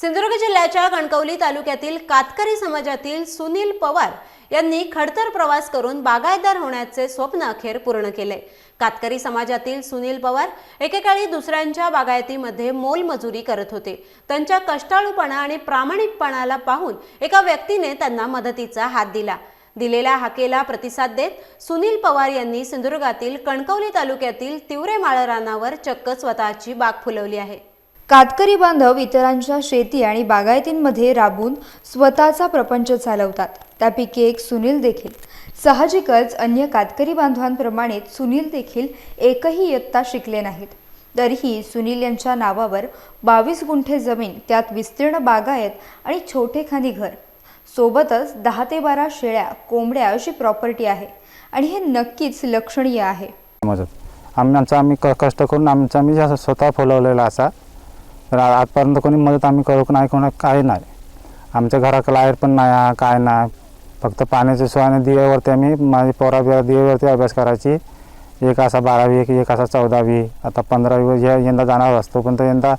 सिंधुदुर्ग जिल्ह्याच्या कणकवली तालुक्यातील कातकरी समाजातील सुनील पवार यांनी खडतर प्रवास करून बागायतदार होण्याचे स्वप्न अखेर पूर्ण केले. कातकरी समाजातील सुनील पवार एकेकाळी दुसऱ्यांच्या बागायतीमध्ये मोलमजुरी करत होते. त्यांच्या कष्टाळूपणा आणि प्रामाणिकपणाला पाहून एका व्यक्तीने त्यांना मदतीचा हात दिला. दिलेल्या हाकेला प्रतिसाद देत सुनील पवार यांनी सिंधुदुर्गातील कणकवली तालुक्यातील तिवरे माळरानावर चक्क स्वतःची बाग फुलवली आहे. कातकरी बांधव इतरांच्या शेती आणि बागायतींमध्ये राबून स्वतःचा प्रपंच चालवतात. त्यापैकी एक सुनील देखील. साहजिकच अन्य कातकरी बांधवांप्रमाणे सुनील देखील एकही इयत्ता शिकले नाहीत. तरीही सुनील यांच्या नावावर बावीस गुंठे जमीन त्यात विस्तीर्ण बागायत आणि छोटेखानी घर. सोबतच दहा ते बारा शेळ्या कोंबड्या अशी प्रॉपर्टी आहे आणि हे नक्कीच लक्षणीय आहे. मदत आम्ही आमचा आम्ही क कष्ट करून आमचा आम्ही स्वतः फुलवलेला असा. तर आजपर्यंत कोणी मदत आम्ही करू नाही कोणा काही नाही. आमच्या घरात लाइट पण नाही आहे, काय नाही. फक्त पाण्याच्या सोयाने दिव्यावरती आम्ही माझी पोरा बिरा दिव्यावरती अभ्यास करायची. एक असा बारावी एक एक असा चौदावी आता पंधरावी हे यंदा जाणार असतो. पण तर यंदा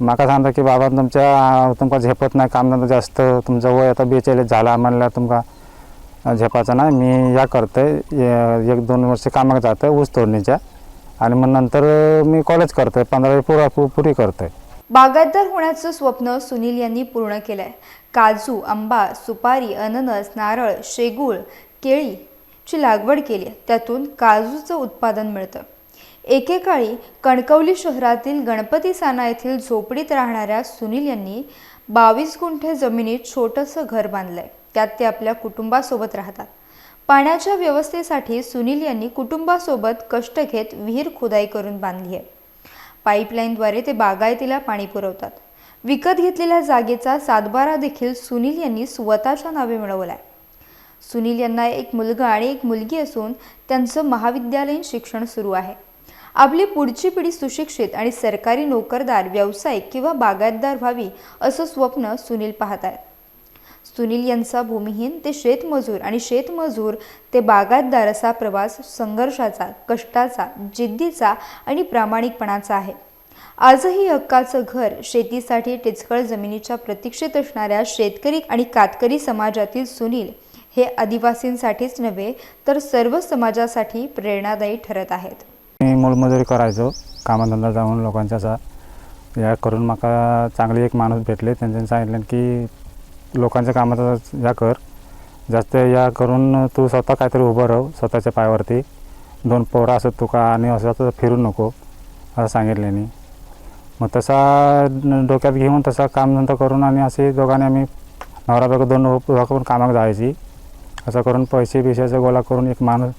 माका सांगता की बाबा तुमच्या तुमका झेपत नाही कामधंदा जास्त तुमचं वय आता बेचाळीस झाला म्हणलं तुमका झेपाचं नाही. मी या करते एक दोन वर्ष कामाक जातं ऊस तोडणीच्या. आणि मग नंतर मी कॉलेज करते पंधरावी पुरा पुरी करते बागायतदार होण्याचं स्वप्न सुनील यांनी पूर्ण केलंय. काजू आंबा सुपारी अननस नारळ शेगूळ केळी ची लागवड केली. आहे. त्यातून काजूचं उत्पादन मिळतं. एकेकाळी कणकवली शहरातील गणपती साना येथील झोपडीत राहणाऱ्या सुनील यांनी बावीस गुंठे जमिनीत छोटंसं घर बांधलंय. त्यात ते आपल्या कुटुंबासोबत राहतात. पाण्याच्या व्यवस्थेसाठी सुनील यांनी कुटुंबासोबत कष्ट घेत विहीर खुदाई करून बांधली आहे. पाईपलाईनद्वारे ते बागायतीला पाणी पुरवतात. विकत घेतलेल्या जागेचा सातबारा देखील सुनील यांनी स्वतःच्या नावे मिळवलाय. सुनील यांना एक मुलगा आणि एक मुलगी असून त्यांचं महाविद्यालयीन शिक्षण सुरू आहे. आपली पुढची पिढी सुशिक्षित आणि सरकारी नोकरदार व्यावसायिक किंवा बागायतदार व्हावी असं स्वप्न सुनील पाहत आहेत सुनील यांचा भूमिहीन ते शेतमजूर आणि शेतमजूर ते बागायतदार असा प्रवास संघर्षाचा कष्टाचा जिद्दीचा आणि प्रामाणिकपणाचा आहे. आजही हक्काचं घर शेतीसाठी टिचकळ जमिनीच्या प्रतीक्षेत असणाऱ्या शेतकरी आणि कातकरी समाजातील सुनील हे आदिवासींसाठीच नव्हे तर सर्व समाजासाठी प्रेरणादायी ठरत आहेत. मी मोलमजुरी करायचो कामधंदा जाऊन लोकांच्या या करून माका चांगली एक माणूस भेटले. त्यांच्यानी सांगितलं की लोकांच्या कामाचा या कर. जास्त या करून तू स्वतः काहीतरी उभं राहू स्वतःच्या पायावरती. दोन पोरं असत तुका आणि असं तसं फिरू नको असं सांगितल्याने मग तसा डोक्यात घेऊन तसा कामधंदा करून आणि असे दोघांनी आम्ही नवरा बायको दोन दोघं पण कामाक जायची. असं करून पैसे बिशाचा गोळा करून एक माणूस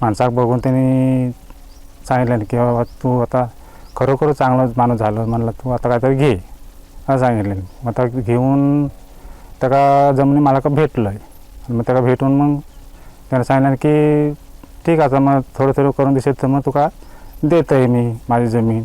माणसाक बघून त्यांनी सांगितलं की बाबा तू आता खरोखर चांगलं माणूस झालं म्हणलं तू आता काहीतरी घे असं सांगितलं. मग आता घेऊन त्याला जमिनी मला का भेटलं आहे मग त्याला भेटून मग त्यानं सांगितलं की ठीक आहे मग थोडं थोडं करून दिसेल तर मग तुका देत आहे मी माझी जमीन.